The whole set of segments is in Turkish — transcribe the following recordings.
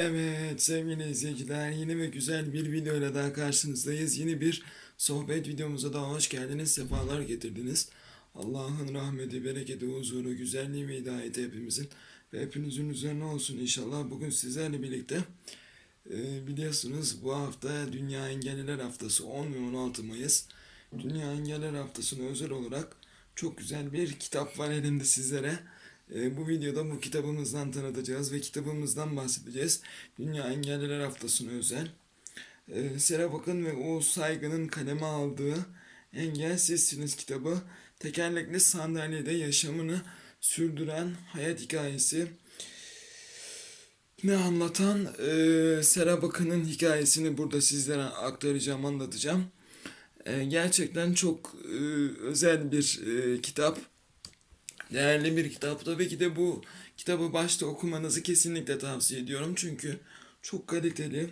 Evet sevgili izleyiciler yeni ve güzel bir videoyla daha karşınızdayız. Yeni bir sohbet videomuza da hoş geldiniz, sefalar getirdiniz. Allah'ın rahmeti, bereketi, huzuru, güzelliği ve hidayeti hepimizin ve hepinizin üzerine olsun inşallah. Bugün sizlerle birlikte e, biliyorsunuz bu hafta Dünya Engelliler Haftası 10 ve 16 Mayıs. Dünya Engelliler Haftası'na özel olarak çok güzel bir kitap var elimde sizlere. E, bu videoda bu kitabımızdan tanıtacağız ve kitabımızdan bahsedeceğiz. Dünya Engelliler Haftası'na özel. E, Serap Akın ve Oğuz Saygı'nın kaleme aldığı Engel Sizsiniz kitabı tekerlekli sandalyede yaşamını sürdüren hayat hikayesi ne anlatan e, Serap Akın'ın hikayesini burada sizlere aktaracağım, anlatacağım. E, gerçekten çok e, özel bir e, kitap. Değerli bir kitap. Tabii ki de bu kitabı başta okumanızı kesinlikle tavsiye ediyorum. Çünkü çok kaliteli.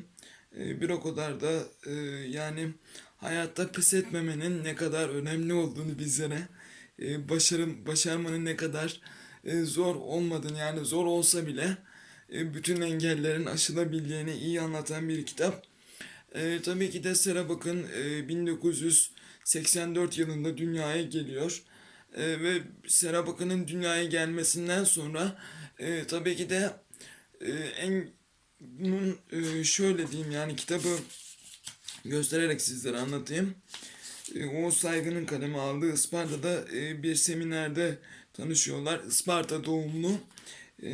Ee, Bir o kadar da e, yani hayatta pes etmemenin ne kadar önemli olduğunu bizlere e, başarım, başarmanın ne kadar e, zor olmadığını yani zor olsa bile bütün engellerin aşılabildiğini iyi anlatan bir kitap. E, tabii ki de Serap Akın e, 1984 yılında dünyaya geliyor. E, ve Serap Akın'ın dünyaya gelmesinden sonra e, tabii ki de e, en bunun e, şöyle diyeyim yani kitabı göstererek sizlere anlatayım. E, Oğuz Saygı'nın kaleme aldığı Isparta'da e, bir seminerde tanışıyorlar. Isparta doğumlu e,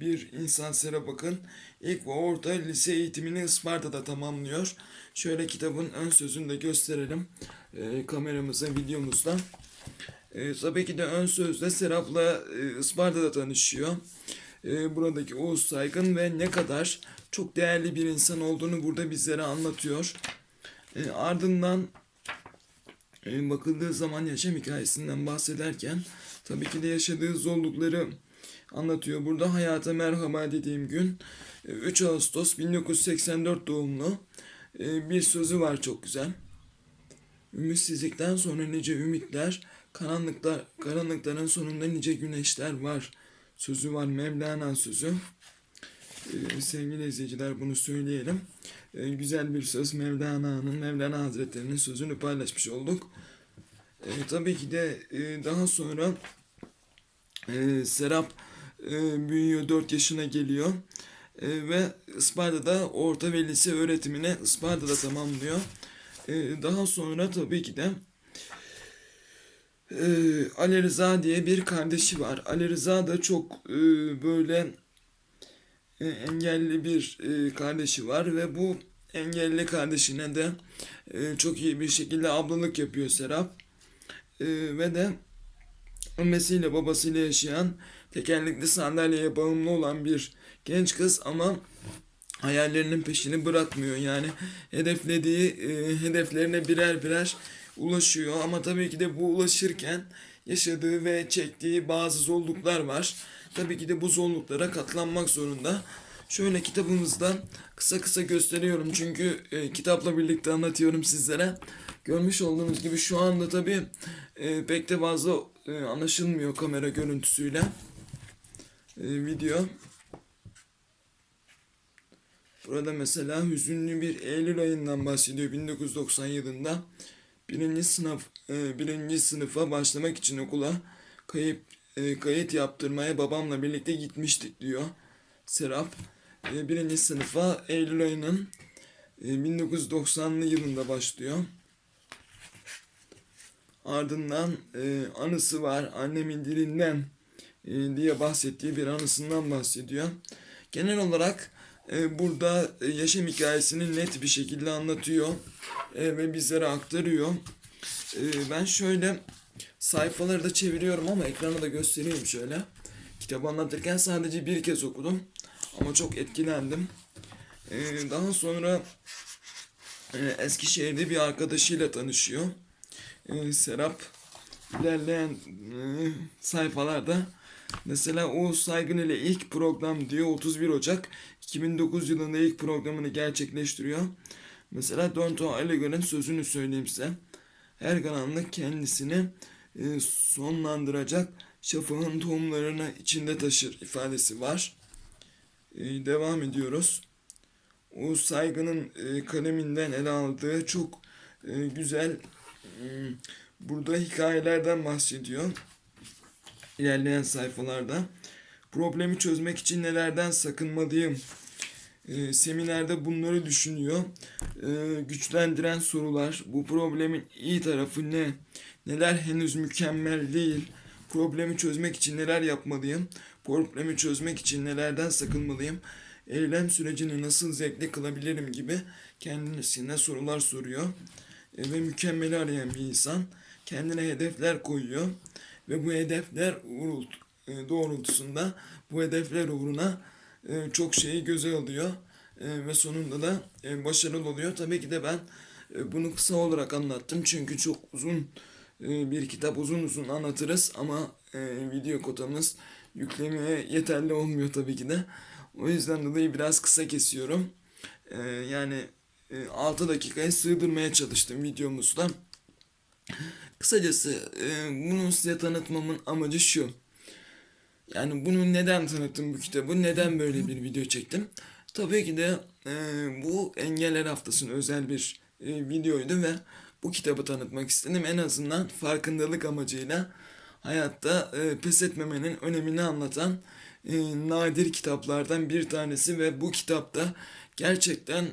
bir insan Serap Akın ilk ve orta lise eğitimini Isparta'da tamamlıyor. Şöyle kitabın ön sözünü de gösterelim e, kameramıza, videomuzda. E, tabii ki de ön sözde Serap'la e, Isparta'da tanışıyor. E, buradaki Oğuz Saygın ve ne kadar çok değerli bir insan olduğunu burada bizlere anlatıyor. E, ardından e, bakıldığı zaman yaşam hikayesinden bahsederken tabii ki de yaşadığı zorlukları anlatıyor. Burada hayata merhaba dediğim gün e, 3 Ağustos 1984 doğumlu e, bir sözü var çok güzel. Ümitsizlikten sonra nice ümitler, karanlıklar, karanlıkların sonunda nice güneşler var. Sözü var Mevlana sözü. Ee, sevgili izleyiciler bunu söyleyelim. Ee, güzel bir söz Mevlana'nın, Mevlana Hazretleri'nin sözünü paylaşmış olduk. Ee, tabii ki de e, daha sonra e, Serap e, büyüyor, 4 yaşına geliyor. E, ve Isparta'da orta ve lise öğretimini Isparta'da tamamlıyor. E, daha sonra tabii ki de e, Ali Rıza diye bir kardeşi var. Ali Rıza da çok e, böyle e, engelli bir e, kardeşi var ve bu engelli kardeşine de e, çok iyi bir şekilde ablalık yapıyor Serap. E, ve de annesiyle babasıyla yaşayan tekerlekli sandalyeye bağımlı olan bir genç kız ama hayallerinin peşini bırakmıyor. Yani hedeflediği e, hedeflerine birer birer ulaşıyor ama tabii ki de bu ulaşırken yaşadığı ve çektiği bazı zorluklar var. Tabii ki de bu zorluklara katlanmak zorunda. Şöyle kitabımızda kısa kısa gösteriyorum çünkü e, kitapla birlikte anlatıyorum sizlere. Görmüş olduğunuz gibi şu anda tabii e, pek de fazla e, anlaşılmıyor kamera görüntüsüyle. E, video. Burada mesela hüzünlü bir Eylül ayından bahsediyor 1990 yılında. Birinci sınıf e, birinci sınıfa başlamak için okula kayıp e, kayıt yaptırmaya babamla birlikte gitmiştik diyor Serap. E, birinci sınıfa Eylül ayının e, 1990'lı yılında başlıyor. Ardından e, anısı var annemin dilinden e, diye bahsettiği bir anısından bahsediyor. Genel olarak burada e, yaşam hikayesini net bir şekilde anlatıyor e, ve bizlere aktarıyor. E, ben şöyle sayfaları da çeviriyorum ama ekrana da göstereyim şöyle. Kitabı anlatırken sadece bir kez okudum ama çok etkilendim. E, daha sonra e, Eskişehir'de bir arkadaşıyla tanışıyor. E, Serap ilerleyen e, sayfalarda Mesela Oğuz Saygın ile ilk program diyor 31 Ocak 2009 yılında ilk programını gerçekleştiriyor. Mesela Donto Aligor'un sözünü söyleyeyim size. Her karanlık kendisini e, sonlandıracak şafağın tohumlarını içinde taşır ifadesi var. E, devam ediyoruz. Oğuz Saygın'ın e, kaleminden ele aldığı çok e, güzel hmm, burada hikayelerden bahsediyor. İlerleyen sayfalarda. Problemi çözmek için nelerden sakınmalıyım? E, seminerde bunları düşünüyor. E, güçlendiren sorular. Bu problemin iyi tarafı ne? Neler henüz mükemmel değil? Problemi çözmek için neler yapmalıyım? Problemi çözmek için nelerden sakınmalıyım? Eylem sürecini nasıl zevkli kılabilirim gibi kendisine sorular soruyor. E, ve mükemmeli arayan bir insan kendine hedefler koyuyor ve bu hedefler doğrultusunda bu hedefler uğruna e, çok şeyi göze alıyor E, ve sonunda da e, başarılı oluyor. Tabii ki de ben e, bunu kısa olarak anlattım çünkü çok uzun e, bir kitap uzun uzun anlatırız ama e, video kotamız yüklemeye yeterli olmuyor tabii ki de. O yüzden dolayı biraz kısa kesiyorum. E, yani e, 6 dakikaya sığdırmaya çalıştım videomuzda. Kısacası e, bunu size tanıtmamın amacı şu. Yani bunu neden tanıttım bu kitabı? Neden böyle bir video çektim? Tabii ki de e, bu Engeller Haftası'nın özel bir e, videoydu ve bu kitabı tanıtmak istedim. En azından farkındalık amacıyla hayatta e, pes etmemenin önemini anlatan e, nadir kitaplardan bir tanesi ve bu kitapta gerçekten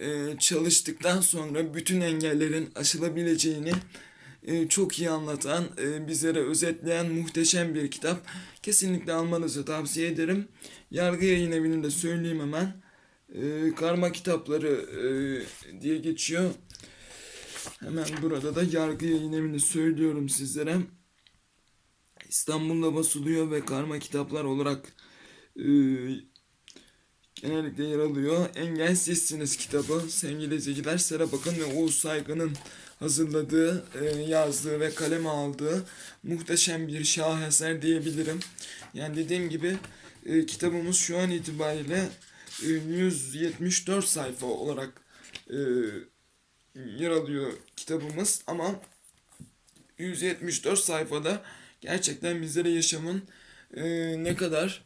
e, çalıştıktan sonra bütün engellerin aşılabileceğini e, çok iyi anlatan, e, bizlere özetleyen muhteşem bir kitap. Kesinlikle almanızı tavsiye ederim. Yargı Yayın Evi'ni de söyleyeyim hemen. E, Karma kitapları diye geçiyor. Hemen burada da Yargı Yayın Evi'ni söylüyorum sizlere. İstanbul'da basılıyor ve karma kitaplar olarak genellikle yer alıyor. Engelsizsiniz kitabı sevgili izleyiciler Serap Akın ve Oğuz Saygın'ın hazırladığı, e, yazdığı ve kaleme aldığı muhteşem bir şaheser diyebilirim. Yani dediğim gibi e, kitabımız şu an itibariyle e, 174 sayfa olarak e, yer alıyor kitabımız ama 174 sayfada gerçekten bizlere yaşamın e, ne kadar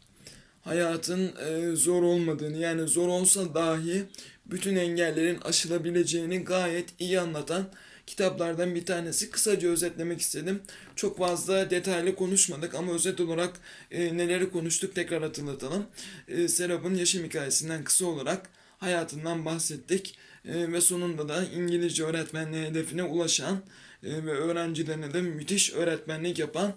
hayatın e, zor olmadığını yani zor olsa dahi bütün engellerin aşılabileceğini gayet iyi anlatan kitaplardan bir tanesi. Kısaca özetlemek istedim. Çok fazla detaylı konuşmadık ama özet olarak e, neleri konuştuk tekrar hatırlatalım. E, Serap'ın yaşam hikayesinden kısa olarak hayatından bahsettik. E, ve sonunda da İngilizce öğretmenliği hedefine ulaşan e, ve öğrencilerine de müthiş öğretmenlik yapan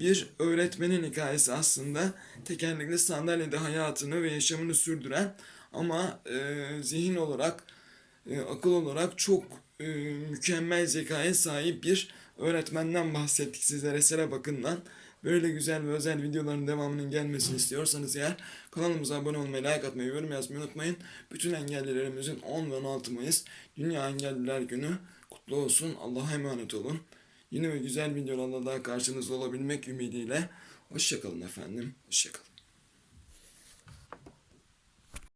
bir öğretmenin hikayesi aslında. Tekerlekli sandalyede hayatını ve yaşamını sürdüren ama e, zihin olarak, e, akıl olarak çok e, mükemmel zekaya sahip bir öğretmenden bahsettik sizlere Serap Akın'dan. Böyle güzel ve özel videoların devamının gelmesini istiyorsanız eğer kanalımıza abone olmayı, like atmayı, yorum yazmayı unutmayın. Bütün engellilerimizin 10 ve 16 Mayıs Dünya Engelliler Günü kutlu olsun. Allah'a emanet olun. Yeni ve güzel videolarla daha karşınızda olabilmek ümidiyle. Hoşçakalın efendim. Hoşçakalın.